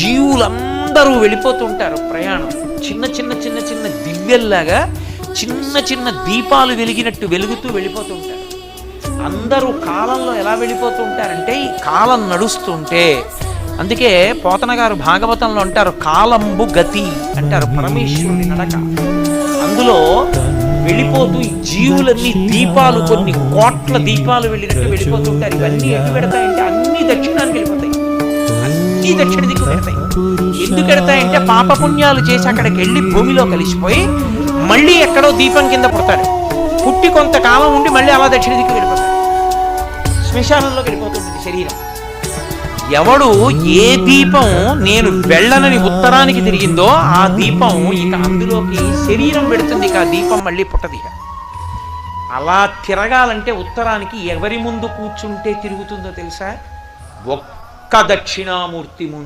జీవులందరూ వెళ్ళిపోతుంటారు ప్రయాణం. చిన్న చిన్న చిన్న చిన్న దివ్యల్లాగా చిన్న చిన్న దీపాలు వెలిగినట్టు వెలుగుతూ వెళ్ళిపోతుంటారు. అందరూ కాలంలో ఎలా వెళ్ళిపోతూ ఉంటారంటే ఈ కాలం నడుస్తుంటే. అందుకే పోతన గారు భాగవతంలో అంటారు కాలంబు గతి అంటారు పరమేశ్వరుని నడక. అందులో వెళ్ళిపోతూ జీవులన్నీ దీపాలు కొన్ని కోట్ల దీపాలు వెళ్ళినట్టు వెళ్ళిపోతుంటారు. ఇవన్నీ ఎటు పెడతాయంటే అన్ని దక్షిణానికి వెళ్ళిపోతాయి. అన్ని దక్షిణ దిక్కు పెడతాయి ఎందుకు పెడతాయంటే పాపపుణ్యాలు చేసి అక్కడికి వెళ్ళి భూమిలో కలిసిపోయి మళ్ళీ ఎక్కడో దీపం కింద పుడతాడు పుట్టి కొంతకాలం ఉండి మళ్ళీ అలా దక్షిణ దిక్కు వెళ్ళిపోతాడు శ్మశానంలో వెళ్ళిపోతుంటుంది శరీరం. ఎవడు ఏ దీపం నేను వెళ్ళనని ఉత్తరానికి తిరిగిందో ఆ దీపం ఇక అందులోకి శరీరం పెడుతుంది ఇక ఆ దీపం మళ్ళీ పుట్టది అలా తిరగాలంటే ఉత్తరానికి ఎవరి ముందు కూర్చుంటే తిరుగుతుందో తెలుసా? ఒక్క దక్షిణామూర్తి ముందు.